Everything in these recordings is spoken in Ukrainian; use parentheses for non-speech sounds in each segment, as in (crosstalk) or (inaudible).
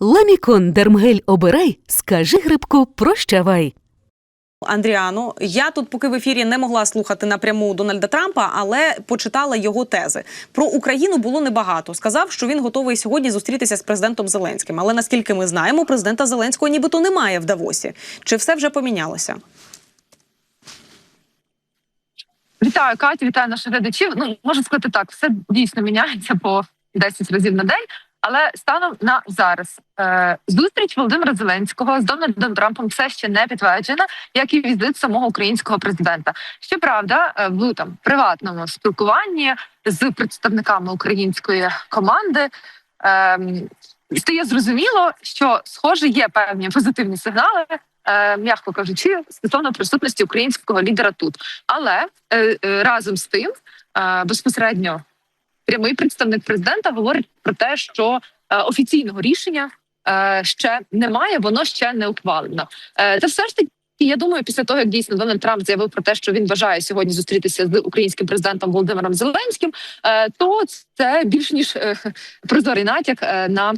Ламікон Дермгель обирай, скажи грибку прощавай. Андріану, я тут, поки в ефірі не могла слухати напряму Дональда Трампа, але почитала його тези. Про Україну було небагато. Сказав, що він готовий сьогодні зустрітися з президентом Зеленським. Але наскільки ми знаємо, президента Зеленського нібито немає в Давосі. Чи все вже помінялося? Вітаю, Катю, вітаю наших глядачів. Ну можу сказати так, все дійсно міняється по 10 разів на день. Але станом на зараз е, зустріч Володимира Зеленського з Дональдом Трампом все ще не підтверджена, як і візит самого українського президента. Щоправда, е, в там приватному спілкуванні з представниками української команди. Е, Стає зрозуміло, що схоже є певні позитивні сигнали, е, м'яко кажучи, стосовно присутності українського лідера тут. Але е, е, разом з тим е, безпосередньо прямий представник президента говорить про те, що е, офіційного рішення е, ще немає, воно ще не ухвалено. Е, Та все ж таки. Я думаю, після того як дійсно Дональд Трамп заявив про те, що він бажає сьогодні зустрітися з українським президентом Володимиром Зеленським, то це більш ніж прозорий натяк на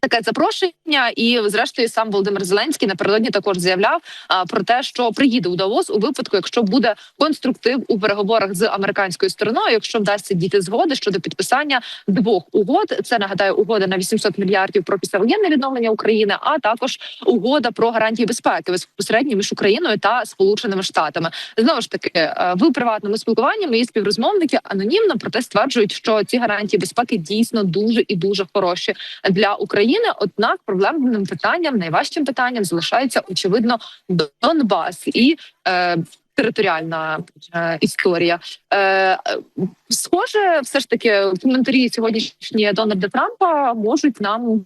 таке запрошення. І, зрештою, сам Володимир Зеленський напередодні також заявляв а, про те, що приїде у Давос у випадку, якщо буде конструктив у переговорах з американською стороною, якщо вдасться дійти згоди щодо підписання двох угод. Це нагадаю угода на 800 мільярдів про післявоєнне відновлення України, а також угода про гарантії безпеки безпосередньо між Україною та Сполученими Штатами. Знову ж таки, е, в приватному спілкуванні мої співрозмовники анонімно проте стверджують, що ці гарантії безпеки дійсно дуже і дуже хороші для України. Однак проблемним питанням, найважчим питанням залишається очевидно Донбас і. Е, Територіальна е, історія Е, е, схоже, все ж таки коментарі сьогоднішні Дональда Трампа можуть нам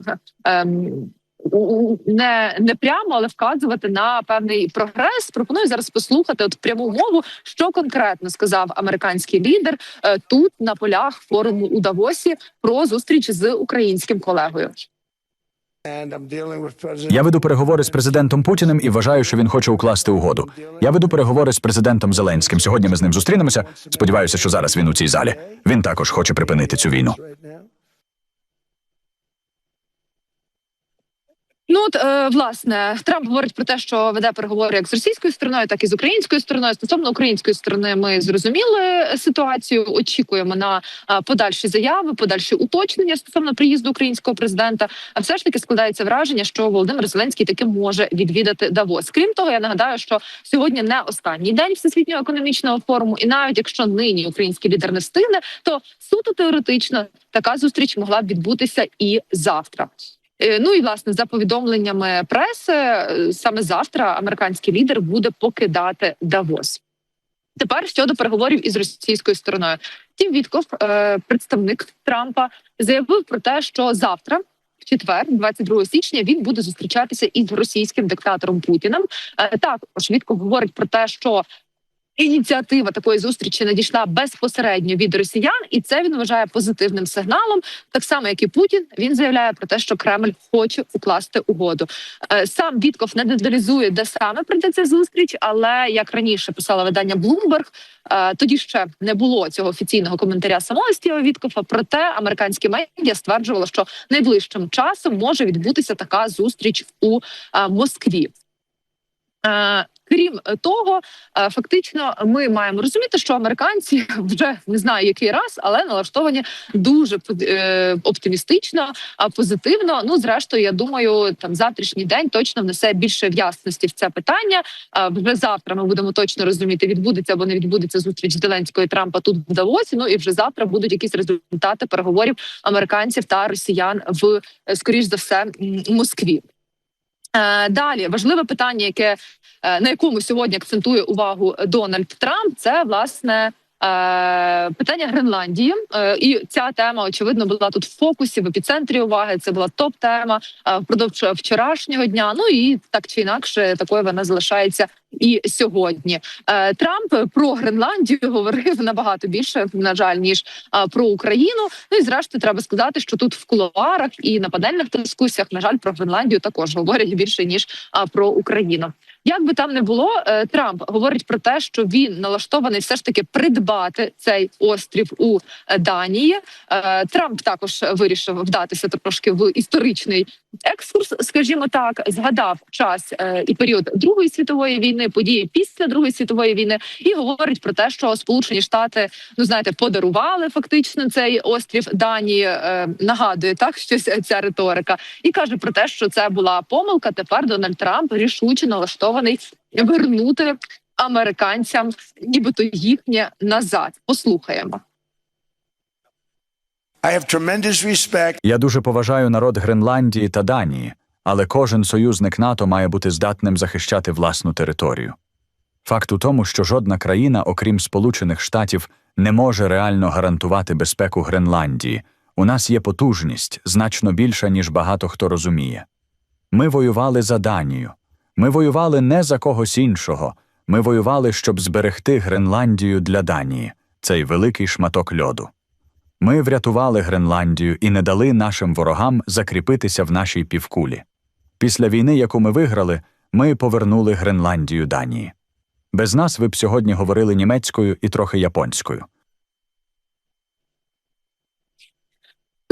у- не, не прямо, але вказувати на певний прогрес. Пропоную зараз послухати от пряму мову, що конкретно сказав американський лідер е, тут на полях форуму у Давосі про зустріч з українським колегою. Я веду переговори з президентом Путіним і вважаю, що він хоче укласти угоду. Я веду переговори з президентом Зеленським. Сьогодні ми з ним зустрінемося. Сподіваюся, що зараз він у цій залі. Він також хоче припинити цю війну. Ну от е, власне Трамп говорить про те, що веде переговори як з російською стороною, так і з українською стороною. Стосовно української сторони, ми зрозуміли ситуацію. Очікуємо на е, подальші заяви, подальші уточнення стосовно приїзду українського президента. А все ж таки складається враження, що Володимир Зеленський таки може відвідати Давос. Крім того, я нагадаю, що сьогодні не останній день всесвітнього економічного форуму, і навіть якщо нині український лідер не встигне, то суто теоретично така зустріч могла б відбутися і завтра. Е, Ну і власне за повідомленнями преси, е, саме завтра американський лідер буде покидати Давос. Тепер щодо переговорів із російською стороною, Тім Вітков, е, представник Трампа, заявив про те, що завтра. В четвер, 22 січня, він буде зустрічатися із російським диктатором Путіним. Також Вітков говорить про те, що ініціатива такої зустрічі надійшла безпосередньо від росіян, і це він вважає позитивним сигналом. Так само, як і Путін, він заявляє про те, що Кремль хоче укласти угоду. Е, Сам Вітков не деталізує, де саме прийде ця зустріч, але як раніше писала видання Bloomberg, е, тоді ще не було цього офіційного коментаря самого Стіва Віткофа. Проте американські медіа стверджувало, що найближчим часом може відбутися така зустріч у е, Москві. Е, Крім того, е, фактично ми маємо розуміти, що американці (laughs) вже не знаю який раз, але налаштовані дуже е, оптимістично, а позитивно. Ну зрештою, я думаю, там завтрашній день точно внесе більше в'ясності в це питання. Вже завтра ми будемо точно розуміти, відбудеться або не відбудеться зустріч Зеленського і Трампа тут в Давосі. Ну і вже завтра будуть якісь результати переговорів американців та росіян в е, скоріш за все Москві. Е, Далі важливе питання, яке е, на якому сьогодні акцентує увагу Дональд Трамп, це власне. Е, Питання Гренландії, Е, і ця тема очевидно була тут в фокусі в епіцентрі уваги. Це була топ-тема е, впродовж вчорашнього дня. Ну і так чи інакше, такою вона залишається і сьогодні. Трамп про Гренландію говорив набагато більше, на жаль, ніж про Україну. Ну і зрештою, треба сказати, що тут в кулуарах і на панельних дискусіях, на жаль, про Гренландію також говорять більше ніж про Україну. Як би там не було, е, Трамп говорить про те, що він налаштований все ж таки придбати цей острів у е, Данії. Е, Трамп також вирішив вдатися трошки в історичний екскурс, скажімо так, згадав час і період Другої світової війни, події після Другої світової війни, і говорить про те, що Сполучені Штати, ну знаєте, подарували фактично цей острів Данії. Нагадує так щось ця риторика, і каже про те, що це була помилка. Тепер Дональд Трамп рішуче налаштований вернути американцям, нібито їхнє назад. Послухаємо. I have tremendous respect Я дуже поважаю народ Гренландії та Данії, але кожен союзник НАТО має бути здатним захищати власну територію. Факт у тому, що жодна країна, окрім Сполучених Штатів, не може реально гарантувати безпеку Гренландії. У нас є потужність значно більша, ніж багато хто розуміє. Ми воювали за Данію. Ми воювали не за когось іншого. Ми воювали, щоб зберегти Гренландію для Данії, цей великий шматок льоду. Ми врятували Гренландію і не дали нашим ворогам закріпитися в нашій півкулі. Після війни, яку ми виграли, ми повернули Гренландію Данії. Без нас ви б сьогодні говорили німецькою і трохи японською.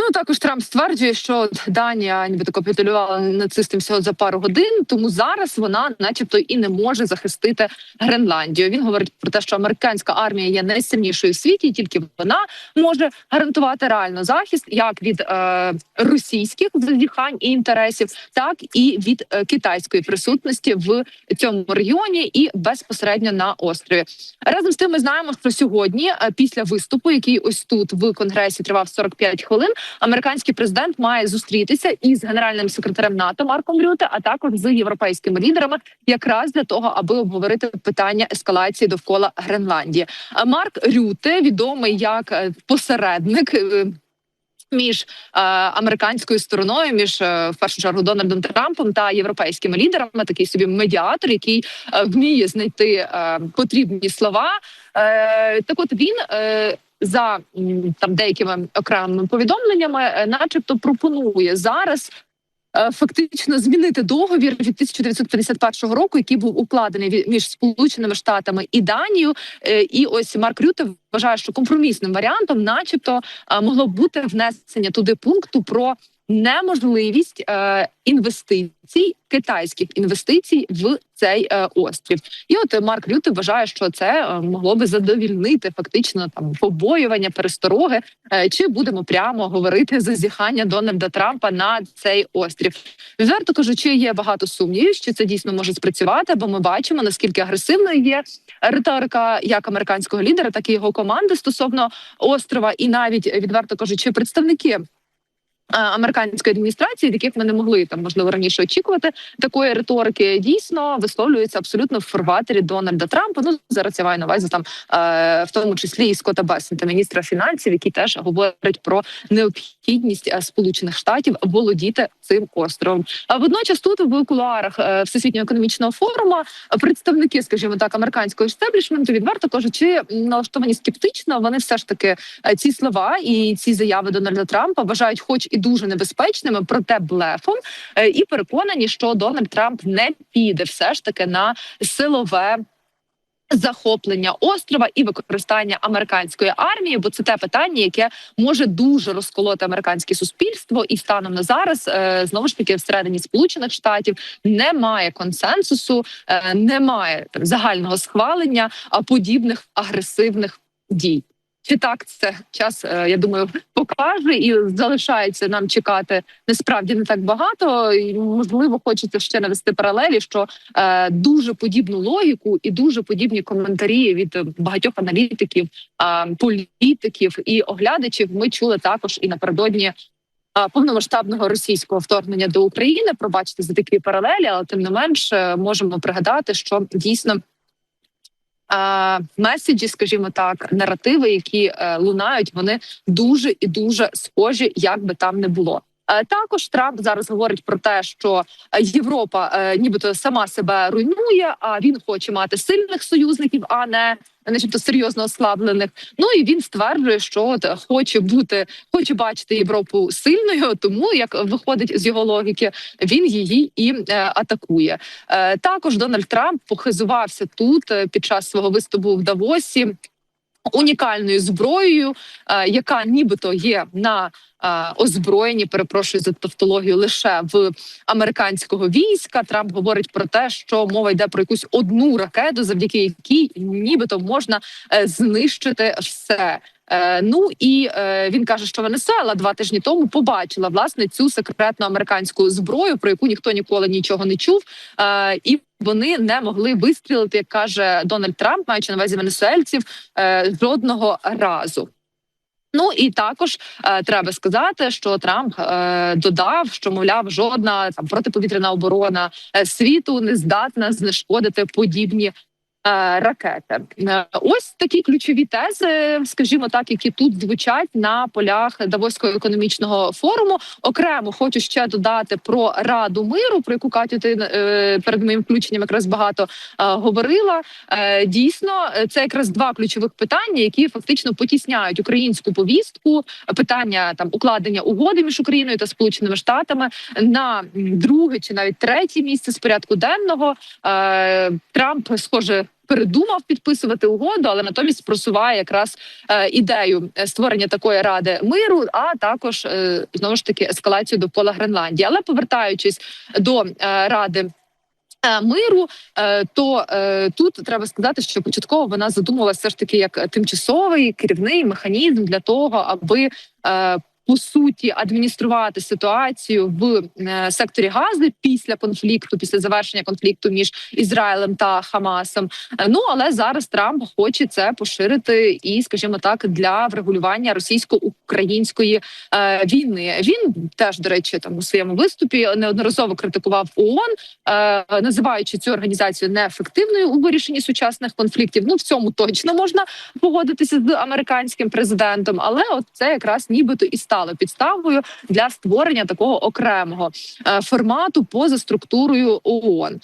Ну також Трамп стверджує, що Данія нібито капітулювала нацистам всього за пару годин, тому зараз вона, начебто, і не може захистити Гренландію. Він говорить про те, що американська армія є найсильнішою в світі, і тільки вона може гарантувати реально захист як від е, російських зазіхань і інтересів, так і від е, китайської присутності в цьому регіоні і безпосередньо на острові. Разом з тим, ми знаємо, що сьогодні, е, після виступу, який ось тут в конгресі тривав 45 хвилин, американський президент має зустрітися із генеральним секретарем НАТО Марком Рюте, а також з європейськими лідерами, якраз для того, аби обговорити питання ескалації довкола Гренландії. Марк Рюте відомий як е, посередник. е, Між е, американською стороною, між е, в першу чергу Дональдом Трампом та європейськими лідерами, такий собі медіатор, який е, вміє знайти е, потрібні слова. Е, так, от він е, за там деякими окремими повідомленнями, е, начебто, пропонує зараз. е, Фактично змінити договір від 1951 року, який був укладений між Сполученими Штатами і Данією. Е, І ось Марк Рюте вважає, що компромісним варіантом, начебто, могло бути внесення туди пункту про неможливість е, інвестицій, китайських інвестицій в цей е, острів. І от Марк Рюте вважає, що це е, могло би задовільнити фактично там побоювання, перестороги. Е, чи будемо прямо говорити зазіхання Дональда Трампа на цей острів? Відверто кажучи, є багато сумнівів, що це дійсно може спрацювати, бо ми бачимо наскільки агресивною є риторика як американського лідера, так і його команди стосовно острова, і навіть відверто кажучи, представники. Е, Американської адміністрації, від яких ми не могли там можливо раніше очікувати такої риторики, дійсно висловлюються абсолютно в фарватері Дональда Трампа. Ну зараз я маю на увазі там е, в тому числі і Скотта Бессента, міністра фінансів, які теж говорять про необхідність е, Сполучених Штатів володіти цим островом. А водночас тут в кулуарах всесвітнього економічного форуму представники, скажімо так, американського істеблішменту, відверто кажучи, налаштовані скептично. Вони все ж таки ці слова і ці заяви Дональда Трампа вважають, хоч і дуже небезпечними, проте блефом, е, і переконані, що Дональд Трамп не піде все ж таки на силове. Захоплення острова і використання американської армії, бо це те питання, яке може дуже розколоти американське суспільство, і станом на зараз е, знову ж таки всередині Сполучених Штатів немає консенсусу, е, немає там, загального схвалення подібних агресивних дій. Чи так це час? е, Я думаю, покаже і залишається нам чекати насправді не так багато. І, можливо, хочеться ще навести паралелі, що е, дуже подібну логіку і дуже подібні коментарі від багатьох аналітиків, е, політиків і оглядачів ми чули також і напередодні. Повномасштабного російського вторгнення до України пробачте за такі паралелі, але тим не менш е, можемо пригадати, що дійсно меседжі, скажімо так, наративи, які е, лунають, вони дуже і дуже схожі, як би там не було. Е, Також Трамп зараз говорить про те, що Європа е, нібито сама себе руйнує, а він хоче мати сильних союзників, а не начебто серйозно ослаблених. Ну і він стверджує, що от хоче бути, хоче бачити Європу сильною, тому як виходить з його логіки, він її і е, атакує. Е, також Дональд Трамп похизувався тут е, під час свого виступу в Давосі унікальною зброєю, е, яка нібито є на е, озброєнні. Перепрошую за тавтологію лише в американського війська. Трамп говорить про те, що мова йде про якусь одну ракету, завдяки якій нібито можна е, знищити все. Е, ну і е, він каже, що Венесуела два тижні тому побачила власне цю секретну американську зброю, про яку ніхто ніколи нічого не чув. Е, і вони не могли вистрілити, як каже Дональд Трамп, маючи на увазі венесуельців, жодного разу. Ну і також е, треба сказати, що Трамп е, додав, що мовляв, жодна там протиповітряна оборона світу не здатна знешкодити подібні. Е, Ракети, Е, ось такі ключові тези, скажімо так, які тут звучать на полях Давоського економічного форуму. Окремо хочу ще додати про Раду миру, про яку Катю ти е, перед моїм включенням якраз багато говорила. Дійсно, це якраз два ключових питання, які фактично потісняють українську повістку. Питання там укладення угоди між Україною та Сполученими Штатами на друге чи навіть третє місце з порядку денного. Трамп схоже. Передумав підписувати угоду, але натомість просуває якраз е, ідею е, створення такої ради миру, а також е, знову ж таки ескалацію довкола Гренландії. Але повертаючись до ради. Миру, то тут треба сказати, що початково вона задумувалася все ж таки як тимчасовий керівний механізм для того, аби по суті адмініструвати ситуацію в е, секторі Гази після конфлікту, після завершення конфлікту між Ізраїлем та Хамасом. Е, Ну але зараз Трамп хоче це поширити і, скажімо так, для врегулювання російсько-української е, війни. Він теж до речі, там у своєму виступі неодноразово критикував ООН, називаючи цю організацію неефективною у вирішенні сучасних конфліктів. Ну в цьому точно можна погодитися з американським президентом, але от це якраз нібито і стало підставою для створення такого окремого е, формату поза структурою ООН.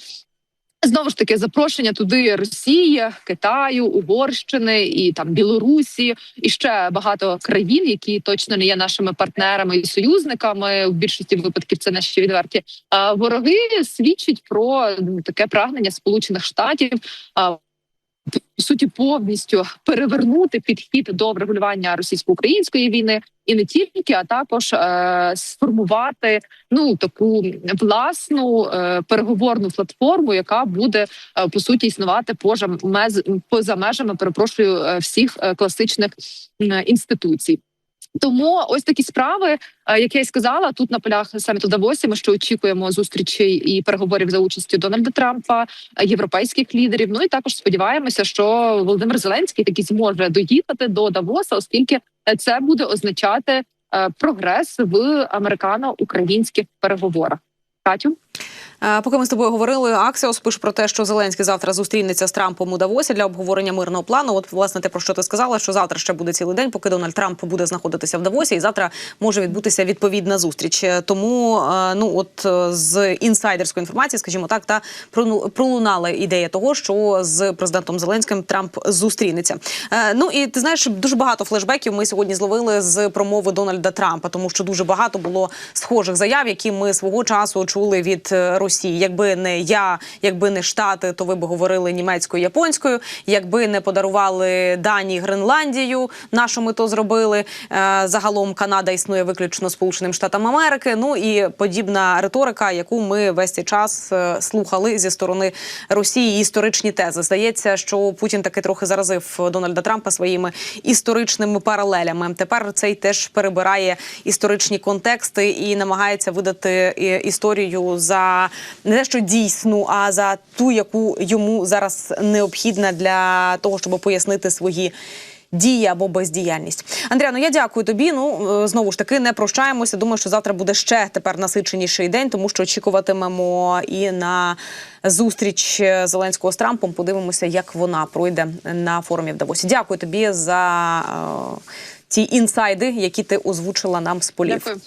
Знову ж таки, запрошення туди Росії, Китаю, Угорщини і там Білорусі, і ще багато країн, які точно не є нашими партнерами і союзниками. В більшості випадків це наші відверті а, вороги. Свідчить про таке прагнення Сполучених Штатів. По суті, повністю перевернути підхід до врегулювання російсько-української війни, і не тільки, а також е, сформувати ну таку власну е, переговорну платформу, яка буде е, по суті існувати поза межами, перепрошую е, всіх е, класичних інституцій. Тому ось такі справи, е, як я й сказала, тут на полях саміту Давосі ми ще очікуємо зустрічей і переговорів за участю Дональда Трампа, європейських лідерів. Ну і також сподіваємося, що Володимир Зеленський таки зможе доїхати до Давоса, оскільки це буде означати е, прогрес в американо-українських переговорах. Катю. Е, Поки ми з тобою говорили, Аксіос пише про те, що Зеленський завтра зустрінеться з Трампом у Давосі для обговорення мирного плану. От власне те про що ти сказала, що завтра ще буде цілий день, поки Дональд Трамп буде знаходитися в Давосі, і завтра може відбутися відповідна зустріч. Е, Тому е, ну от з інсайдерської інформації, скажімо так, та пролунала ідея того, що з президентом Зеленським Трамп зустрінеться. Ну і ти знаєш, дуже багато флешбеків ми сьогодні зловили з промови Дональда Трампа, тому що дуже багато було схожих заяв, які ми свого часу чули від Росії. Якби не я, якби не Штати, то ви б говорили німецькою, японською. Якби не подарували Данії Гренландію, на що ми то зробили. Е, Загалом Канада існує виключно Сполученим Штатам Америки. Ну і подібна риторика, яку ми весь цей час е, слухали зі сторони Росії. Історичні тези. Здається, що Путін таки трохи заразив Дональда Трампа своїми історичними паралелями. Тепер цей теж перебирає історичні контексти і намагається видати е, історію за не те, що дійсну, а за ту, яку йому зараз необхідна для того, щоб пояснити свої. Дії або бездіяльність. Андріано, я дякую тобі. Ну е, знову ж таки не прощаємося. Думаю, що завтра буде ще тепер насиченіший день, тому що очікуватимемо і на зустріч Зеленського з Трампом. Подивимося, як вона пройде на форумі в Давосі. Дякую тобі за е, ті інсайди, які ти озвучила нам з полів. Дякую.